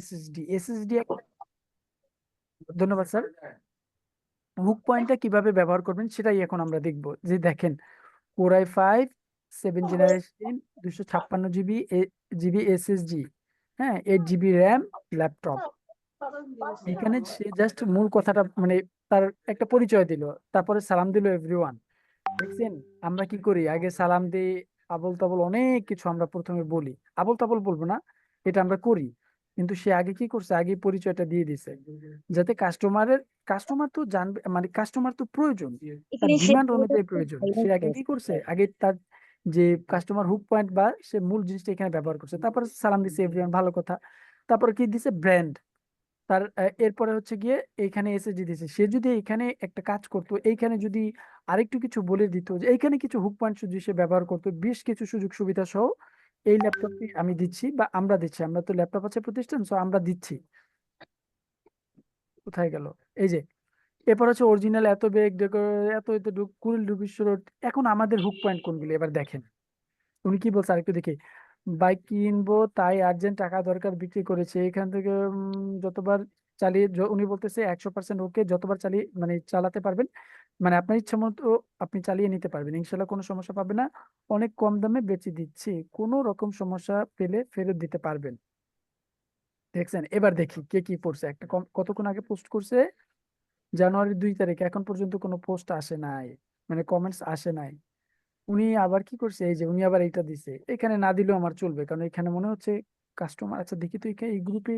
SSD SSD ধন্যবাদ sir. Hook পয়েন্টটা কীভাবে ব্যবহার করবেন সেটাই এখন আমরা দেখব। যে দেখেন ফাইভ সেভেন জেনারেশন দুশো ছাপ্পান্ন জিবি জিবি হ্যাঁ এইট জিবি র্যাম ল্যাপটপ এখানে সে জাস্ট মূল কথাটা মানে তার একটা পরিচয় দিল, তারপরে সালাম দিল এভরিওয়ান দেখছেন, আমরা কি করি? আগে সালাম দিই আবল তাবল অনেক কিছু আমরা প্রথমে বলি। আবল তাবল বলব না, এটা আমরা করি। কিন্তু সে আগে কি করছে? আগে পরিচয়টা দিয়ে দিছে। যাতে কাস্টমারের কাস্টমার তো জানবে মানে কাস্টমার তো প্রয়োজন তার ডিমান্ড অনুযায়ী প্রয়োজন। সে আগে কি করছে? আগে তার যে কাস্টমার হুক পয়েন্ট বা সে মূল জিনিসটা এখানে ব্যবহার করছে। তারপরে সালাম দিছে এভরিওয়ান ভালো কথা। তারপরে কি দিছে? ব্র্যান্ড তার এরপরে হচ্ছে গিয়ে এইখানে যে দিছে। সে যদি এখানে একটা কাজ করতো এইখানে যদি আরেকটু কিছু বলে দিত যে এইখানে কিছু হুক পয়েন্ট যদি সে ব্যবহার করতো বেশ কিছু সুযোগ সুবিধা সহ এই ল্যাপটপটি আমি দিচ্ছি বা আমরা দিচ্ছি। আমরা তো ল্যাপটপ আছে প্রতিষ্ঠান সো আমরা দিচ্ছি। কোথায় গেল? এই যে, এরপর হচ্ছে অরিজিনাল এত বেগ এত এত কুড়িল রোড এখন আমাদের হুক পয়েন্ট কোনগুলি? এবার দেখেন। উনি কি বলছে আরেকটু দেখি। বাইক কিনবো, তাই আর্জেন্ট টাকা দরকার, বিক্রি করেছে। এখান থেকে যতবার চালিয়ে উনি বলতেছে একশো পার্সেন্ট ওকে যতবার চালিয়ে মানে চালাতে পারবেন। মানে আপনার ইচ্ছা মতো আপনি চালিয়ে নিতে পারবেন। ইনশাল্লাহ কোনো সমস্যা পাবে না। অনেক কম দামে বেচে দিচ্ছি। কোনো রকম সমস্যা পেলে ফেরত দিতে পারবেন। দেখছেন? এবার দেখি কে কি পড়ছে একটা কতক্ষণ আগে পোস্ট করছে? জানুয়ারির দুই তারিখ। এখন পর্যন্ত কোনো পোস্ট আসে নাই। মানে কমেন্টস আসে নাই। উনি আবার কি করছে? এই যে উনি আবার এইটা দিছে। এখানে না দিলেও আমার চলবে। কারণ এখানে মনে হচ্ছে কাস্টমার আচ্ছা দেখি তো এখানে এই গ্রুপে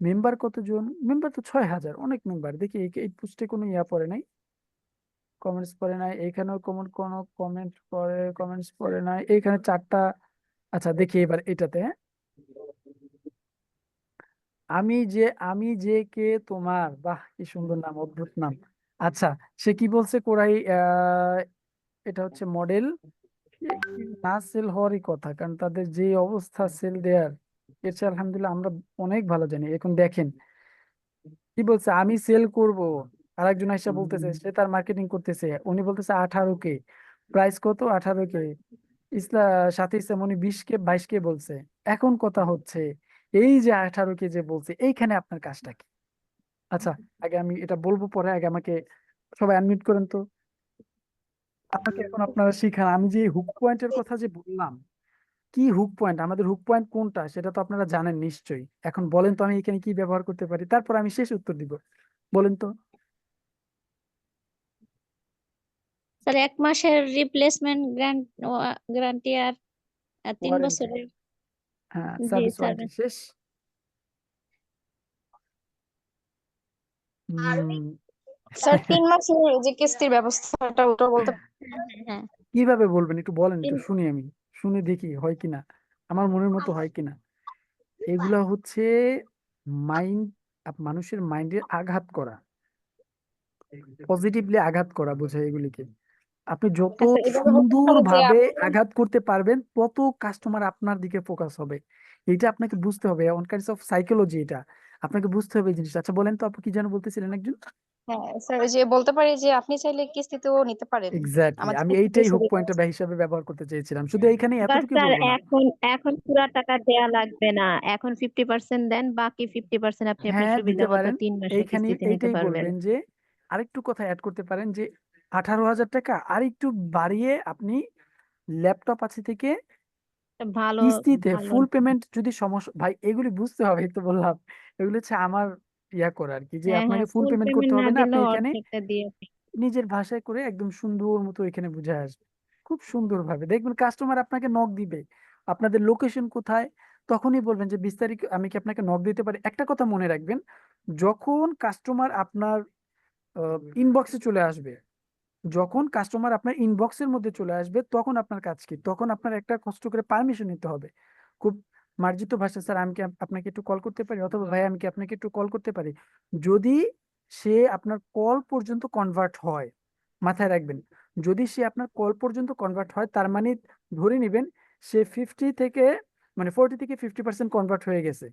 মেম্বার কতজন? মেম্বার তো ছয় হাজার। অনেক মেম্বার দেখি এই পোস্টে কোনো ইয়া পড়ে নাই। কমেন্টস পড়ে নাই এখানেও কমেন্ট কোনো কমেন্ট পড়ে কমেন্টস পড়ে নাই এখানে চারটা আচ্ছা দেখি এবার এটাতে হ্যাঁ? আমি যে আমি যে কে তোমার বাহ কি সুন্দর নাম অদ্ভুত নাম। আচ্ছা সে কি বলছে কোরাই এটা হচ্ছে মডেল না সেল হওয়ারই কথা কারণ তাদের যে অবস্থা সেল দেয়ার এর চেয়ে আলহামদুলিল্লাহ আমরা অনেক ভালো জানি এখন দেখেন। কি বলছে আমি সেল করব। আরেকজন এসে বলতেছে সে তার মার্কেটিং করতেছে। উনি বলতেছে আঠারো কে প্রাইস কত? আঠারো কে ইসলা সাথে ইসলাম উনি বিশ কে বাইশ কে বলছে। এখন কথা হচ্ছে এই যে আঠারো কে যে বলছে এইখানে আপনার কাজটা কি? আচ্ছা আগে আমি এটা বলব পরে আগে আমাকে সবাই আনমিউট করেন তো। আমাকে এখন আপনারা শিখান আমি যে হুক পয়েন্টের কথা যে বললাম কি হুক পয়েন্ট আমাদের হুক পয়েন্ট কোনটা? সেটা তো আপনারা জানেন নিশ্চয়ই। এখন বলেন তো আমি এখানে কি ব্যবহার করতে পারি? তারপর আমি শেষ উত্তর দিব। বলেন তো। স্যার এক মাসের রিপ্লেসমেন্ট গ্যারান্ট গ্যারান্টি আর তিন বছরের। হ্যাঁ সার্ভিস স্যার ওয়ারেন্টি শেষ? স্যার তিন মাসের যে কিস্তির ব্যবস্থাটা ওটা বলতে হ্যাঁ। কীভাবে বলবেন? একটু বলেন একটু শুনি আমি। শুনে দেখি হয় কিনা আমার মনের মতো হয় কিনা এগুলা হচ্ছে মাইন্ড মানুষের মাইন্ডের আঘাত করা। পজিটিভলি আঘাত করা বোঝায় এগুলিকে। আপনি যত আচ্ছা, যে সুন্দরভাবে আঘাত করতে পারবেন তত কাস্টমার আপনার দিকে ফোকাস হবে। এটা আপনাকে বুঝতে হবে অন কাইন্ডস অফ সাইকোলজি এটা। আপনাকে বুঝতে হবে এই জিনিসটা। আচ্ছা বলেন তো আপনি কি যেন বলতেছিলেন একজন? হ্যাঁ স্যার যে বলতে পারি যে আপনি চাইলে কিস্তিতেও নিতে পারেন। এক্স্যাক্টলি আমি এইটাই হুক। হিসাবে ব্যবহার করতে চেয়েছিলাম। শুধু এইখানে বাট এতটুকু স্যার এখন এখন পুরা টাকা দেয়া লাগবে না। এখন ফিফটি পার্সেন্ট দেন বাকি ফিফটি পার্সেন্ট আপনি আপনার হ্যাঁ সুবিধা মতো পারেন। তিন মাসের এইখানে কিস্তিতে নিতে এইটাই বলবেন যে আরেকটু কথা অ্যাড করতে পারেন যে আঠারো হাজার টাকা। আর একটু বাড়িয়ে আপনি ল্যাপটপ আছে থেকে ভালো কিস্তিতে ভালো। ফুল পেমেন্ট যদি সমস্যা ভাই এগুলি বুঝতে হবে এই তো বললাম। এগুলো হচ্ছে আমার ইয়া করা আর কি যে হ্যাঁ আপনাকে হ্যাঁ ফুল ফুল পেমেন্ট পেমেন্ট করতে না হবে না আপনি দিলেও এখানে অর্ধেকটা দিয়ে নিজের ভাষায় করে একদম সুন্দর মতো এখানে বুঝে আসবে। খুব সুন্দর ভাবে দেখবেন কাস্টমার আপনাকে নক দিবে। আপনাদের লোকেশন কোথায়? তখনই বলবেন যে বিস্তারিত আমি কি আপনাকে নক দিতে পারি? একটা কথা মনে রাখবেন যখন কাস্টমার আপনার ইনবক্সে চলে আসবে যখন কাস্টমার আপনার ইনবক্সের মধ্যে চলে আসবে, তখন আপনার কাজ কি? তখন আপনার একটা কষ্ট করে পারমিশন নিতে হবে। খুব মার্জিত ভাষা স্যার, আমি কি আপনাকে একটু কল করতে পারি? অথবা ভাই, আমি কি আপনাকে একটু কল করতে পারি? যদি সে আপনার কল পর্যন্ত কনভার্ট হয়, মাথায় রাখবেন, যদি সে আপনার কল পর্যন্ত কনভার্ট হয়, তার মানে ধরে নেবেন, সে ফিফটি থেকে মানে ফোরটি থেকে ফিফটি পার্সেন্ট কনভার্ট হয়ে গেছে।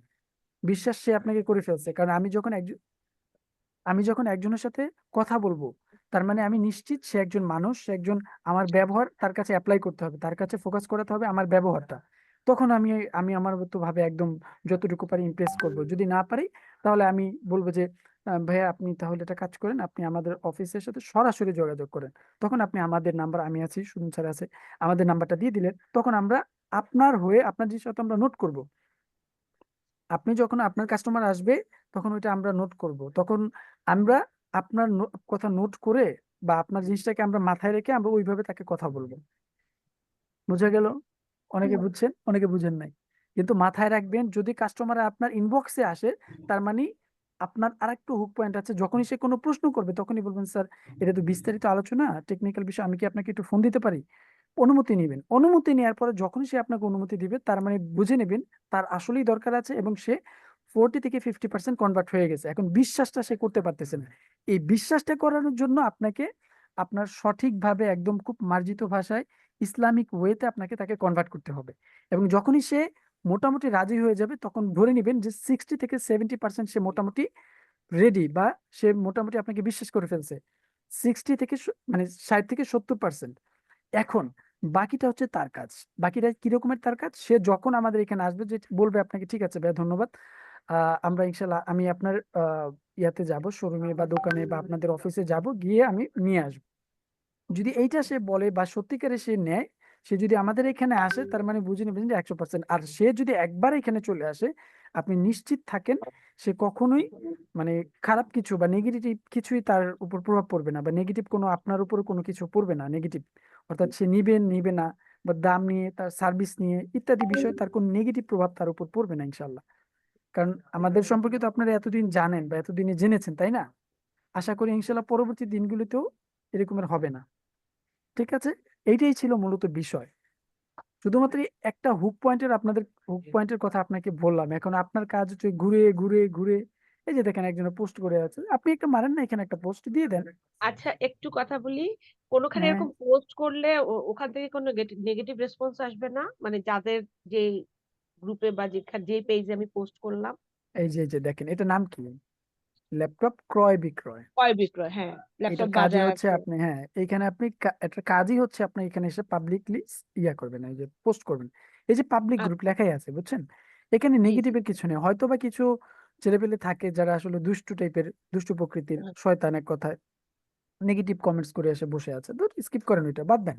বিশ্বাস সে আপনাকে করে ফেলছে। কারণ আমি যখন একজন, আমি যখন একজনের সাথে কথা বলব তার মানে আমি নিশ্চিত সে একজন মানুষ, সে একজন আমার ব্যবহার তার কাছে অ্যাপ্লাই করতে হবে। তার কাছে ফোকাস করাতে হবে আমার ব্যবহারটা। তখন আমি আমি আমার মতো ভাবে একদম যতটুকু পারি ইমপ্রেস করব। যদি না পারি, তাহলে আমি বলব যে ভাইয়া আপনি তাহলে এটা কাজ করেন, আপনি আমাদের অফিসের সাথে সরাসরি যোগাযোগ করেন। তখন আপনি আমাদের নাম্বার আমি আছি, সুজন স্যার আছে, আমাদের নাম্বারটা দিয়ে দিলেন। তখন আমরা আপনার হয়ে আপনার জিনিসটা আমরা নোট করব। আপনি যখন আপনার কাস্টমার আসবে, তখন ওইটা আমরা নোট করব। তখন আমরা আপনার কথা নোট করে বা আপনার জিনিসটাকে আমরা মাথায় রেখে আমরা ওইভাবে তাকে কথা বলব। বুঝা গেল? অনেকে বুঝছেন অনেকে বুঝেন নাই। কিন্তু মাথায় রাখবেন যদি কাস্টমার আপনার ইনবক্সে আসে তার মানে আপনার আরেকটু হুক পয়েন্ট আছে। যখনই সে কোনো প্রশ্ন করবে তখনই বলবেন স্যার এটা তো বিস্তারিত আলোচনা টেকনিক্যাল বিষয় আমি কি আপনাকে একটু ফোন দিতে পারি? অনুমতি নেবেন। অনুমতি নেওয়ার পরে যখনই সে আপনাকে অনুমতি দিবে তার মানে বুঝে নেবেন তার আসলেই দরকার আছে এবং সে ফোরটি থেকে ফিফটি পার্সেন্ট কনভার্ট হয়ে গেছে। এখন বিশ্বাসটা সে করতে পারতেছে না। এই বিশ্বাসটা করানোর জন্য আপনাকে, আপনার সঠিকভাবে একদম খুব মার্জিত ভাষায় ইসলামিক ওয়েতে আপনাকে তাকে কনভার্ট করতে হবে। এবং যখনই সে মোটামুটি রাজি হয়ে যাবে, তখন ধরে নেবেন যে সিক্সটি থেকে সেভেন্টি পার্সেন্ট সে মোটামুটি রেডি বা সে মোটামুটি আপনাকে বিশ্বাস করে ফেলছে। সিক্সটি থেকে মানে ষাট থেকে সত্তর পার্সেন্ট এখন বাকিটা হচ্ছে তার কাজ। বাকিটা কিরকমের তার কাজ? সে যখন আমাদের এখানে আসবে যে বলবে আপনাকে, ঠিক আছে ভাইয়া, ধন্যবাদ। আমরা ইনশাল্লাহ আমি আপনার আহ, ইয়াতে যাব শোরুমে বা দোকানে বা আপনাদের অফিসে যাব গিয়ে আমি নিয়ে আসব। যদি এইটা সে বলে বা সত্যিকারে সে নেয় সে যদি আমাদের এখানে আসে তার মানে বুঝে নেবেন যে একশো পার্সেন্ট আর সে যদি একবার এখানে চলে আসে আপনি নিশ্চিত থাকেন সে কখনোই মানে খারাপ কিছু বা নেগেটিভ কিছুই তার উপর প্রভাব পড়বে না বা নেগেটিভ কোনো আপনার উপর কোনো কিছু পড়বে না নেগেটিভ অর্থাৎ সে নিবে নিবে না বা দাম নিয়ে তার সার্ভিস নিয়ে ইত্যাদি বিষয়ে তার কোনো নেগেটিভ প্রভাব তার উপর পড়বে না ইনশাল্লাহ। কারণ আমাদের সম্পর্কে তো আপনারা এতদিন জানেন বা এতদিনে জেনেছেন তাই না? আশা করি ইনশাল্লাহ পরবর্তী দিনগুলিতেও এরকমের হবে না। ঠিক আছে? এইটাই ছিল মূলত বিষয়। শুধুমাত্র একটা হুক পয়েন্টের আপনাদের হুক পয়েন্টের কথা আপনাকে বললাম। এখন আপনার কাজ হচ্ছে ঘুরে ঘুরে ঘুরে। এই যে দেখেন একজন পোস্ট করে আছে। আপনি একটা মারেন না এখানে একটা পোস্ট দিয়ে দেন। আচ্ছা একটু কথা বলি। কোনোখানে হ্যাঁ। এরকম পোস্ট করলে ওখান থেকে কোনো নেগেটিভ রেসপন্স আসবে না? মানে যাদের যে গ্রুপে বা যেখানে যে পেজে আমি পোস্ট করলাম। এই যে এই যে দেখেন এটা নাম কি? ল্যাপটপ ক্রয় বিক্রয়। ক্রয় বিক্রয় হ্যাঁ এটা ল্যাপটপ কাজই বাজার হচ্ছে আপনি হ্যাঁ এখানে আপনি একটা কাজই হচ্ছে আপনি এখানে এসে পাবলিকলি ইয়া করবেন এই যে পোস্ট করবেন। এই যে পাবলিক গ্রুপ লেখাই আছে বুঝছেন? এখানে নেগেটিভের কিছু নেই হয়তো বা কিছু ছেলেপেলে থাকে যারা আসলে দুষ্টু টাইপের দুষ্টু প্রকৃতির হুম, শয়তান এক কথায় নেগেটিভ কমেন্টস করে এসে বসে আছে তো স্কিপ করেন ওইটা বাদ দেন।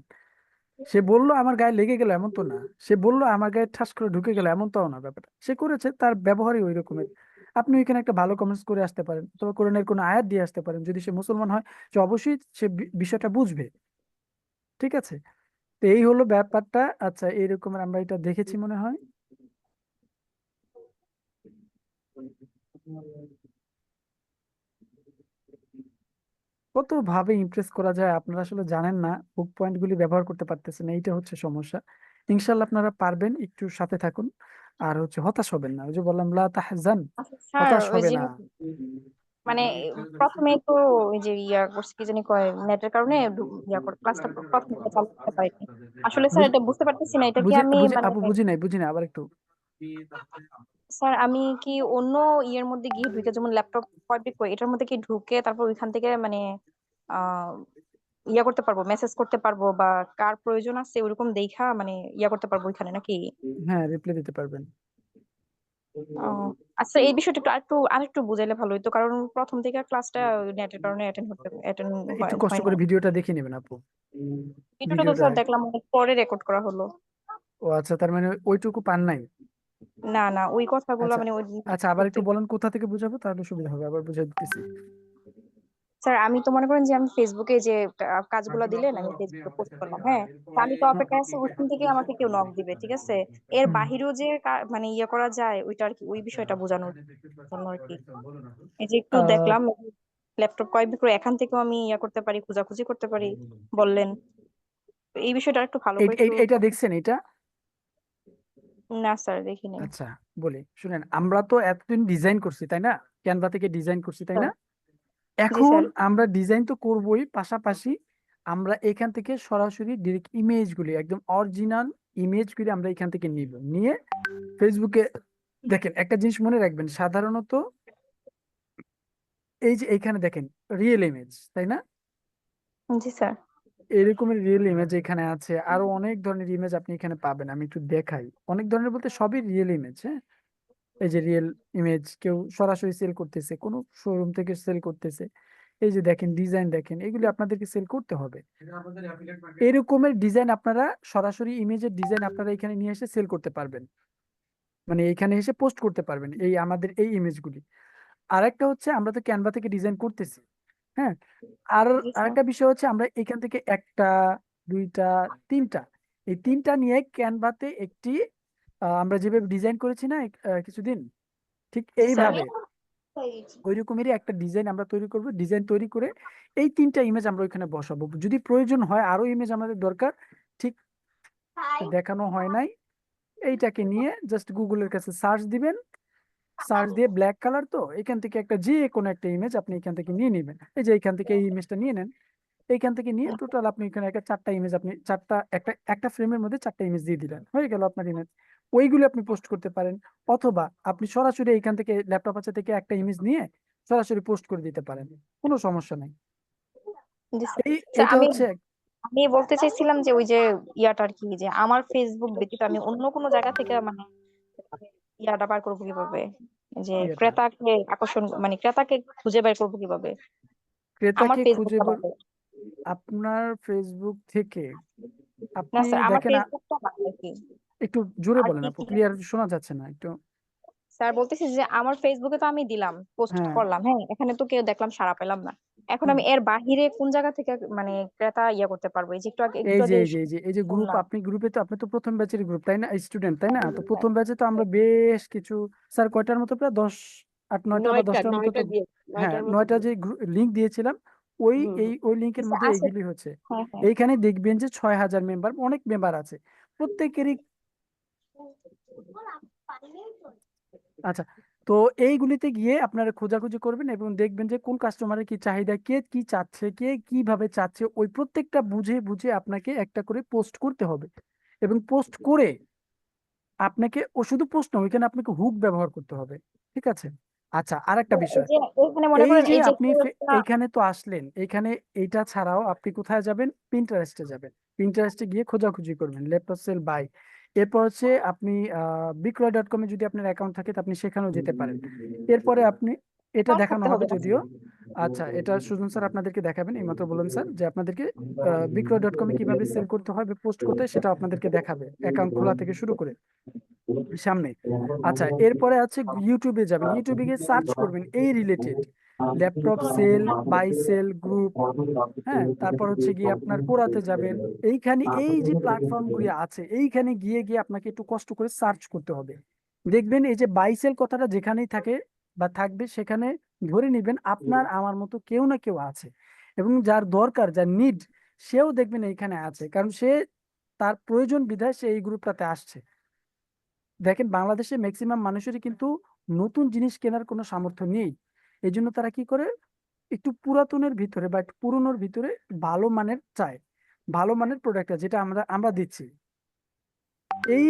সে বলল, আমার গায়ে লেগে গেল এমন তো না। সে বলল, আমার গায়ে ঠাস করে ঢুকে গেল এমন তো না ব্যাপারটা। সে করেছে, তার ব্যবহারই ওই রকমের। আপনি ওইখানে একটা ভালো কমেন্টস করে আসতে পারেন, অথবা কোরআনের কোনো আয়াত দিয়ে আসতে পারেন, যদি সে মুসলমান হয়, সে অবশ্যই সে বিষয়টা বুঝবে। ঠিক আছে? তো এই হলো ব্যাপারটা। আচ্ছা এইরকমের আমরা এটা দেখেছি মনে হয়। কত ভাবে ইমপ্রেস করা যায় আপনারা আসলে জানেন না। হুক পয়েন্ট গুলি ব্যবহার করতে পারতেছেন এইটা হচ্ছে সমস্যা। ইনশাল্লাহ আপনারা পারবেন একটু সাথে থাকুন। আর হচ্ছে হতাশ হবেন না। ওই যে বললাম লা তাহজান আচ্ছা হতাশ হবে না। মানে প্রথমে তো ওই যে ইয়া করছে কি জানি কয় নেটের কারণে ইয়া করে ক্লাসটা প্রথম চালু করতে পারিনি। আসলে স্যার এটা বুঝতে পারতেছি না এটা কি বুঝে আমি মানে আপু বুঝি নাই বুঝি নাই আবার একটু। স্যার আমি কি অন্য ইয়ের মধ্যে গিয়ে ঢুকে যেমন ল্যাপটপ বিক্রয় এটার মধ্যে কি ঢুকে তারপর ওইখান থেকে মানে ইয়া করতে পারব মেসেজ করতে পারব বা কার প্রয়োজন আছে ওরকম দেখা মানে ইয়া করতে পারব ওইখানে নাকি? হ্যাঁ রিপ্লাই দিতে পারবেন। আচ্ছা এই বিষয়টা একটু আরেকটু আরেকটু বুঝাইলে ভালো হতো কারণ প্রথম থেকে ক্লাসটা নেটের কারণে অ্যাটেন্ড হতে অ্যাটেন্ড একটু কষ্ট করে ভিডিওটা দেখে নেবেন আপু। ভিডিওটা তো স্যার দেখলাম পরে রেকর্ড করা হলো। ও আচ্ছা তার মানে ওইটুকু পান নাই? না না ওই কথাগুলো আচ্ছা মানে ওই আচ্ছা আবার একটু বলেন কোথা থেকে বুঝাবো? তাহলে সুবিধা হবে আবার বুঝাই দিতেছি। স্যার আমি তো মনে করেন যে আমি ফেসবুকে যে কাজগুলো দিলেন আমি ফেসবুকে পোস্ট করলাম হ্যাঁ? আমি তো অপেক্ষায় আছি ওইখান থেকে আমাকে কেউ নক দিবে ঠিক আছে? এর বাহিরেও যে মানে ইয়ে করা যায় ওইটা আর কি ওই বিষয়টা বোঝানোর জন্য আর কি। এই যে একটু দেখলাম ল্যাপটপ ক্রয় বিক্রয় এখান থেকেও আমি ইয়া করতে পারি খোঁজাখুঁজি করতে পারি বললেন। এই বিষয়টা একটু ভালো করে এইটা দেখছেন এটা না স্যার দেখিনি। আচ্ছা বলি শুনেন আমরা তো এতদিন ডিজাইন করছি তাই না? ক্যানভা থেকে ডিজাইন করছি তাই না? এখন আমরা ডিজাইন তো করবোই পাশাপাশি আমরা এখান থেকে সরাসরি ডিরেক্ট ইমেজগুলি একদম অরিজিনাল ইমেজগুলি আমরা এখান থেকে নিব। নিয়ে ফেসবুকে দেখেন একটা জিনিস মনে রাখবেন সাধারণত এই যে এইখানে দেখেন রিয়েল ইমেজ তাই না? জি স্যার। এরকমের রিয়েল ইমেজ এখানে আছে। আরও অনেক ধরনের ইমেজ আপনি এখানে পাবেন আমি একটু দেখাই। অনেক ধরনের বলতে সবই রিয়েল ইমেজ হ্যাঁ? এই যে রিয়েল ইমেজ কেউ সরাসরি সেল করতেছে কোনো শোরুম থেকে সেল করতেছে। এই যে দেখেন ডিজাইন দেখেন এগুলি আপনাদেরকে সেল করতে হবে। এরকমের ডিজাইন আপনারা সরাসরি ইমেজের ডিজাইন আপনারা এখানে নিয়ে এসে সেল করতে পারবেন। মানে এখানে এসে পোস্ট করতে পারবেন এই আমাদের এই ইমেজগুলি আরেকটা হচ্ছে আমরা তো ক্যানভা থেকে ডিজাইন করতেছি। হ্যাঁ আর আরেকটা বিষয় হচ্ছে আমরা এখান থেকে একটা দুইটা তিনটা এই তিনটা নিয়ে ক্যানভাতে একটি আমরা যেভাবে ডিজাইন করেছি না কিছুদিন ঠিক এইভাবে ওই রকমেরই একটা ডিজাইন আমরা তৈরি করব ডিজাইন তৈরি করে এই তিনটা ইমেজ আমরা ওইখানে বসাবো। যদি প্রয়োজন হয় আরও ইমেজ আমাদের দরকার ঠিক দেখানো হয় নাই এইটাকে নিয়ে জাস্ট গুগলের কাছে সার্চ দিবেন সার্চ দিয়ে ব্ল্যাক কালার তো এখান থেকে একটা যে কোনো একটা ইমেজ আপনি এখান থেকে নিয়ে নেবেন। এই যে এখান থেকে এই ইমেজটা নিয়ে নেন এইখান থেকে নিয়ে টোটাল আপনি এখানে একটা চারটা ইমেজ আপনি চারটা একটা একটা ফ্রেমের মধ্যে চারটা ইমেজ দিয়ে দিলেন। হয়ে গেল আপনার ইমেজ ওইগুলো আপনি পোস্ট করতে পারেন অথবা আপনি সরাসরি এখান থেকে ল্যাপটপ আছে থেকে একটা ইমেজ নিয়ে সরাসরি পোস্ট করে দিতে পারেন। কোনো সমস্যা নাই। এটা হচ্ছে আমি বলতে চাইছিলাম যে ওই যে ইয়াটা আর কি যে আমার ফেসবুক ব্যতীত আমি অন্য কোনো জায়গা থেকে মানে ইয়াটা বার করব কীভাবে? যে ক্রেতাকে আকর্ষণ মানে ক্রেতাকে খুঁজে বের করব কীভাবে? আমার ক্রেতাকে খুঁজে বের আপনার ফেসবুক থেকে না আপনি স্যার আমার দেখেন আ- ফেসবুকটা কি। একটু জোরে আর বলেন কি আপু কি ক্লিয়ার শোনা যাচ্ছে না একটু। স্যার বলতেছি যে আমার ফেসবুকে তো আমি দিলাম পোস্ট হ্যাঁ। করলাম হ্যাঁ এখানে তো কেউ দেখলাম সাড়া পেলাম না। এখন আমি এর বাহিরে কোন জায়গা থেকে মানে ক্রেতা ইয়ে করতে পারব? এই যে একটু আগে এই যে এই যে এই যে গ্রুপ আপনি গ্রুপে তো আপনি তো প্রথম ব্যাচের গ্রুপ তাই না? স্টুডেন্ট তাই না? তো প্রথম ব্যাচে তো আমরা বেশ কিছু স্যার কয়টার মতো? প্রায় দশ আট নয়টা বা দশটার মতো হ্যাঁ নয়টা যে লিঙ্ক দিয়েছিলাম ওই এই ওই লিঙ্কের আচ্ছা মধ্যে এইগুলি হচ্ছে। হ্যাঁ হ্যাঁ। এইখানে দেখবেন যে ছয় হাজার মেম্বার অনেক মেম্বার আছে। প্রত্যেকেরই আচ্ছা। তো এইগুলিতে গিয়ে আপনারা খোঁজাখুঁজি করবেন এবং দেখবেন যে কোন কাস্টমারের কি চাহিদা কে কি চাচ্ছে কে কীভাবে চাচ্ছে ওই প্রত্যেকটা বুঝে বুঝে আপনাকে একটা করে পোস্ট করতে হবে এবং পোস্ট করে আপনাকে ও শুধু পোস্ট নয় ওইখানে আপনাকে হুক ব্যবহার করতে হবে ঠিক আছে? আচ্ছা আর একটা বিষয়। যে মনে এই যে আপনি এইখানে তো আসলেন এইখানে এইটা ছাড়াও আপনি কোথায় যাবেন? পিন্টারেস্টে যাবেন। পিন্টারেস্টে গিয়ে খোঁজাখুঁজি করবেন ল্যাপটপ সেল বাই। এরপর হচ্ছে আপনি বিক্রয় ডট কমে যদি আপনার অ্যাকাউন্ট থাকে তো আপনি সেখানেও যেতে পারেন। এরপরে আপনি এটা দেখানো হবে হবে যদিও। আচ্ছা এটা সুজন স্যার আপনাদেরকে দেখাবেন এইমাত্র বললেন স্যার যে আপনাদেরকে বিক্রয় ডট কমে কীভাবে সেল করতে হয় বা পোস্ট করতে হয় সেটা আপনাদেরকে দেখাবে অ্যাকাউন্ট খোলা থেকে শুরু করে সামনে। আচ্ছা এরপরে আছে ইউটিউবে যাবেন। ইউটিউবে গিয়ে সার্চ করবেন এই related laptop sell, buy sell, group হ্যাঁ তারপর হচ্ছে গিয়ে আপনার কোরাতে যাবেন। এইখানে এই যে প্ল্যাটফর্মগুলি আছে, এইখানে গিয়ে গিয়ে আপনাকে একটু কষ্ট করে সার্চ করতে হবে। দেখবেন এই যে বাই সেল কথাটা যেখানেই থাকে বা থাকবে, সেখানে ধরে নেবেন আপনার, আমার মতো কেউ না কেউ আছে। এবং যার দরকার, যার নিড সেও দেখবেন এইখানে আছে। কারণ সে তার প্রয়োজন বিধায় সে এই গ্রুপটাতে আসছে। দেখেন, বাংলাদেশে ম্যাক্সিমাম মানুষেরই কিন্তু নতুন জিনিস কেনার কোনো সামর্থ্য নেই। এই জন্য তারা কি করে? একটু পুরাতনের ভিতরে বা একটু পুরনোর ভিতরে ভালো মানের চায়। ভালো মানের প্রোডাক্ট যেটা আমরা আমরা দিচ্ছি। এই,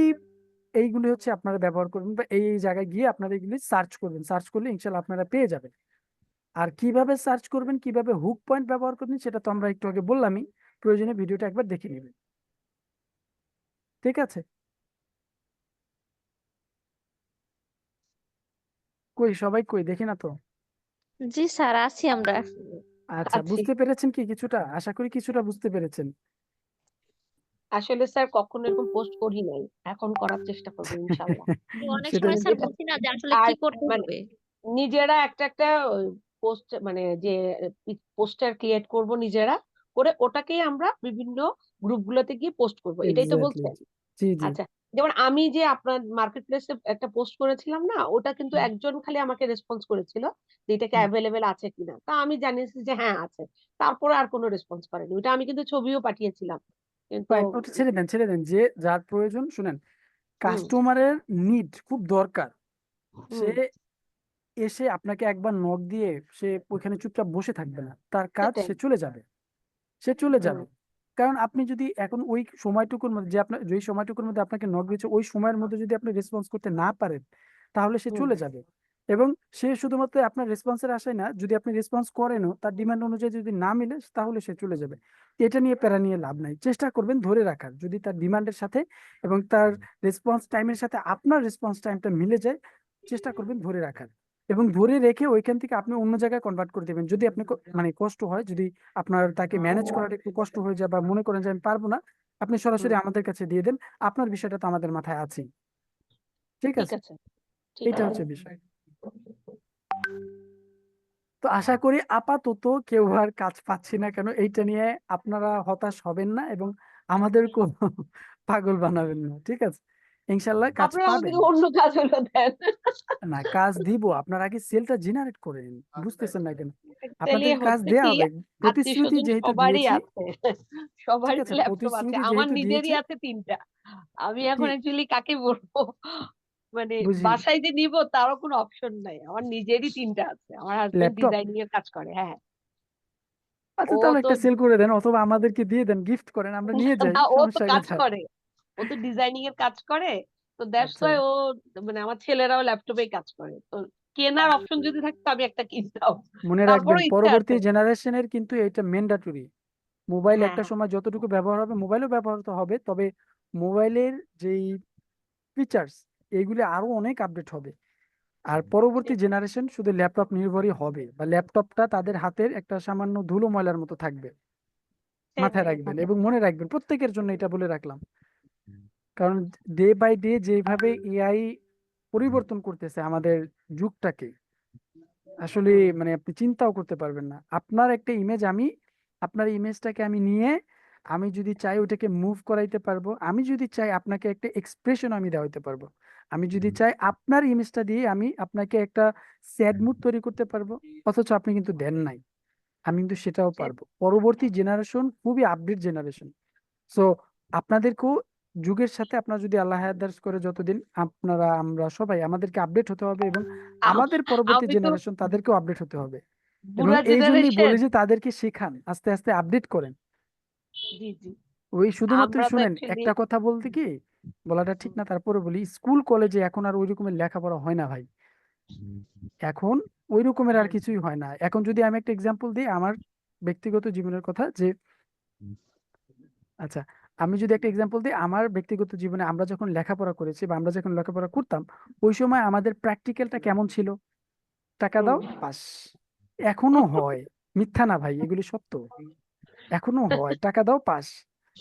এইগুলি হচ্ছে আপনারা ব্যবহার করবেন বা এই এই জায়গায় গিয়ে আপনারা এগুলি সার্চ করবেন। সার্চ করলে ইনশাল্লাহ আপনারা পেয়ে যাবেন। আর কীভাবে সার্চ করবেন, কীভাবে হুক পয়েন্ট ব্যবহার করবেন, সেটা তো আমরা একটু আগে বললামই। প্রয়োজনে ভিডিওটা একবার দেখে নেবেন। ঠিক আছে? কই, সবাই কই? দেখি না তো। জি স্যার আছি আমরা। আচ্ছা আছি। বুঝতে পেরেছেন কি কিছুটা? আশা করি কিছুটা বুঝতে পেরেছেন। আসলে স্যার কখনো এরকম পোস্ট করি নাই। এখন করার চেষ্টা করব ইনশাল্লাহ কিন্তু অনেক সময় স্যার বুঝি না যে আসলে আর কি করতে মানে হবে। নিজেরা একটা একটা পোস্ট মানে যে পোস্টার ক্রিয়েট করব নিজেরা করে ওটাকেই আমরা বিভিন্ন গ্রুপগুলোতে গিয়ে পোস্ট করব। এটাই তো বলছেন? জি জি। আচ্ছা যেমন আমি যে আপনার মার্কেট প্লেসে একটা পোস্ট করেছিলাম না ওটা কিন্তু একজন খালি আমাকে রেসপন্স করেছিল যে এটাকে হুম। অ্যাভেলেবেল আছে কিনা? তা আমি জানিয়েছি যে হ্যাঁ আছে। তারপরে আর কোনো রেসপন্স করেনি। ওটা আমি কিন্তু ছবিও পাঠিয়েছিলাম। কিন্তু ওটা ছেড়ে দেন ছেড়ে দেন যে যার প্রয়োজন শুনেন কাস্টমারের নিড খুব দরকার। সে এসে আপনাকে একবার নক দিয়ে সে ওইখানে চুপচাপ বসে থাকবে না। তার কাজ সে চলে যাবে। সে চলে যাবে। কারণ আপনি যদি এখন ওই সময়টুকুর মধ্যে যে আপনার যেই সময়টুকুর মধ্যে আপনাকে নক দিয়েছে ওই সময়ের মধ্যে যদি আপনি রেসপন্স করতে না পারেন তাহলে সে চলে যাবে। এবং সে শুধুমাত্র আপনার রেসপন্সের আশায় না যদি আপনি রেসপন্স করেনও তার ডিমান্ড অনুযায়ী যদি না মিলে তাহলে সে চলে যাবে। এটা নিয়ে প্যারা নিয়ে লাভ নাই। চেষ্টা করবেন ধরে রাখার। যদি তার ডিমান্ডের সাথে এবং তার রেসপন্স টাইমের সাথে আপনার রেসপন্স টাইমটা মিলে যায় চেষ্টা করবেন ধরে রাখার। এবং ধরে রেখে ওইখান থেকে আপনি অন্য জায়গায় কনভার্ট করে দেবেন। যদি আপনি মানে কষ্ট হয় যদি আপনার তাকে ম্যানেজ করাটা একটু কষ্ট হয়ে যায় বা মনে করেন যে আমি পারব না আপনি সরাসরি আমাদের কাছে দিয়ে দেন। আপনার বিষয়টা তো আমাদের মাথায় আছেই। ঠিক আছে? আছে। এটা হচ্ছে বিষয়। তো আশা করি আপাতত কেউ আর কাজ পাচ্ছি না কেন এইটা নিয়ে আপনারা হতাশ হবেন না এবং আমাদেরকেও পাগল বানাবেন না। ঠিক আছে? কাজ পাবেন। অন্য কাজ হলো দেন। না কাজ দিব। আপনার আগে সেলটা জেনারেট করে নিন। বুঝতেছেন না কেন? আপনাদের কাজ দেয়া হবে। প্রতিশ্রুতি যেহেতু সবারই আছে। সবারই আছে, আমার নিজেরই আছে তিনটা। আমি এখন অ্যাকচুয়ালি কাকে বলব? মানে বাসায় যে নিব তারও কোনো অপশন নাই। আমার নিজেরই তিনটা আছে। আমার হাজবেন্ড ডিজাইনিং এর কাজ করে হ্যাঁ। আচ্ছা তাহলে একটা সেল করে দেন অথবা আমাদেরকে দিয়ে দেন গিফট করেন আমরা নিয়ে যাই ও তো সমস্যা কাজ করে। ও তো ডিজাইনিং এর কাজ করে তো দ্যাটস আচ্ছা। ওয়াই ও মানে আমার ছেলেরাও ল্যাপটপেই কাজ করে। তো কেনার অপশন যদি থাকতো আমি একটা কিনতাম। মনে রাখবেন পরবর্তী জেনারেশনের কিন্তু এটা ম্যান্ডাটরি মোবাইল একটা। সময় যতটুকু ব্যবহার হবে মোবাইলও ব্যবহার তো হবে তবে মোবাইলের যেই ফিচার্স এইগুলি আরও অনেক আপডেট হবে। আর পরবর্তী জেনারেশন শুধু ল্যাপটপ নির্ভরই হবে বা ল্যাপটপটা তাদের হাতের একটা সামান্য ধুলো ময়লার মতো থাকবে। মাথায় রাখবেন এবং মনে রাখবেন প্রত্যেকের জন্য এটা বলে রাখলাম। কারণ ডে বাই ডে যেভাবে এআই পরিবর্তন করতেছে আমাদের যুগটাকে আসলে মানে আপনি চিন্তাও করতে পারবেন না। আপনার একটা ইমেজ আমি আপনার ইমেজটাকে আমি নিয়ে আমি যদি চাই ওটাকে মুভ করাইতে পারব আমি যদি চাই আপনাকে একটা এক্সপ্রেশন আমি দেওয়াইতে পারব আমি যদি চাই আপনার ইমেজটা দিয়ে আমি আপনাকে একটা স্যাড মুড তৈরি করতে পারব অথচ আপনি কিন্তু দেন নাই। আমি কিন্তু সেটাও পারব। পরবর্তী জেনারেশন খুবই আপডেট জেনারেশন সো আপনাদেরকেও যুগের সাথে আপনারা যদি আল্লাহ হায়াত করে যতদিন আপনারা আমরা সবাই আমাদেরকে আপডেট হতে হবে এবং আমাদের পরবর্তী জেনারেশন তাদেরকেও আপডেট হতে হবে। এবং এই জন্যই বলি যে তাদেরকে শেখান আস্তে আস্তে আপডেট করেন। ওই শুধুমাত্র শুনেন একটা কথা বলতে কি বলাটা ঠিক না তারপরে বলি স্কুল কলেজে এখন আর ওই রকমের লেখাপড়া হয় না ভাই। এখন ওই রকমের আর কিছুই হয় না। এখন যদি আমি একটা এক্সাম্পল দিই আমার ব্যক্তিগত জীবনের কথা যে আচ্ছা আমি যদি একটা এক্সাম্পল দিই আমার ব্যক্তিগত জীবনে আমরা যখন লেখাপড়া করেছি বা আমরা যখন লেখাপড়া করতাম ওই সময় আমাদের প্র্যাকটিক্যালটা কেমন ছিল? টাকা দাও। পাস এখনও হয়। মিথ্যা না ভাই এগুলি সত্য। এখনও হয়। টাকা দাও পাস।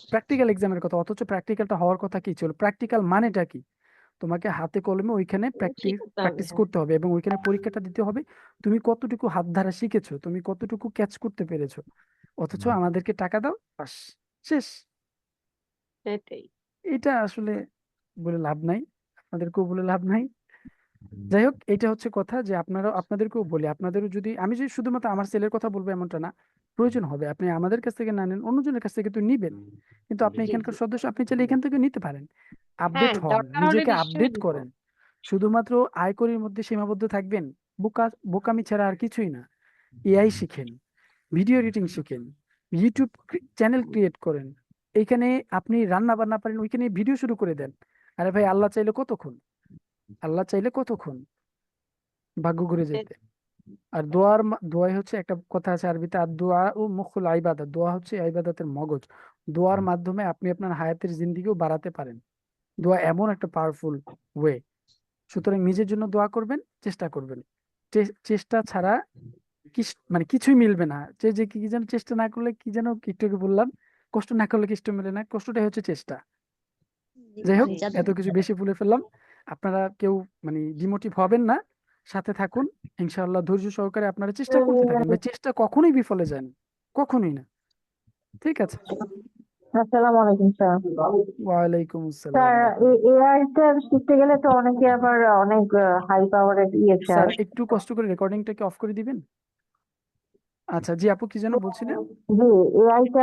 প্র্যাকটিক্যাল এক্সামের কথা অথচ প্র্যাকটিক্যালটা হওয়ার কথা কি ছিল? প্র্যাকটিক্যাল মানেটা কি? তোমাকে হাতে কলমে ওইখানে প্র্যাকটিস প্র্যাকটিস। করতে হবে? এবং ওইখানে পরীক্ষাটা দিতে হবে। তুমি কতটুকু হাত ধারা শিখেছো? তুমি কতটুকু ক্যাচ করতে পেরেছ? অথচ আমাদেরকে টাকা দাও পাস। শেষ। সেটাই। এটা আসলে বলে লাভ নাই আপনাদেরকেও বলে লাভ নাই। যাই হোক এটা হচ্ছে কথা যে আপনারা আপনাদেরকেও বলি আপনাদেরও যদি আমি যদি শুধুমাত্র আমার সেলের কথা বলব এমনটা না প্রয়োজন হবে। আপনি আমাদের কাছ থেকে না নেন অন্যজনের কাছ থেকে তো নিবেন। কিন্তু আপনি এখানকার সদস্য আপনি চাইলে এখান থেকে নিতে পারেন। আপডেট হ্যাঁ, হন নিজেকে আপডেট করেন। শুধুমাত্র আয়করের মধ্যে সীমাবদ্ধ থাকবেন বোকা বোকামি ছাড়া আর কিছুই না। এআই শিখেন ভিডিও এডিটিং শিখেন ইউটিউব চ্যানেল ক্রিয়েট করেন এইখানে আপনি রান্না বান্না পারেন ওইখানে ভিডিও শুরু করে দেন। আরে ভাই আল্লাহ চাইলে কতক্ষণ? আল্লাহ চাইলে কতক্ষণ? ভাগ্য ঘুরে যেতে। আর দোয়ার দোয়াই হচ্ছে একটা কথা আছে আরবিতে আর দোয়া ও মুখুল আইবাদত। দোয়া হচ্ছে আইবাদতের মগজ। দোয়ার মাধ্যমে আপনি আপনার হায়াতের জিন্দিগিও বাড়াতে পারেন। দোয়া এমন একটা পাওয়ারফুল ওয়ে সুতরাং নিজের জন্য দোয়া করবেন চেষ্টা করবেন। চেষ্টা ছাড়া মানে কিছুই মিলবে না। যে যে কি যেন চেষ্টা না করলে কি যেন একটু বললাম কষ্ট না করলে কষ্ট মেলে না কষ্টটাই হচ্ছে চেষ্টা। যাই হোক এত কিছু বেশি বলে ফেললাম। আপনারা কেউ মানে ডিমোটিভ হবেন না সাথে থাকুন। ইনশাআল্লাহ ধৈর্য সহকারে আপনারা চেষ্টা করতে থাকেন চেষ্টা কখনোই বিফলে যায় না কখনোই না। ঠিক আছে? আসসালামু আলাইকুম স্যার। ওয়ালাইকুম আসসালাম। স্যার এআই টা শিখতে গেলে তো অনেকে আবার অনেক হাই পাওয়ারের ইয়ে স্যার একটু কষ্ট করে রেকর্ডিংটাকে অফ করে দিবেন? আচ্ছা জি আপু কি যেন বলছিলেন? জি এআই টা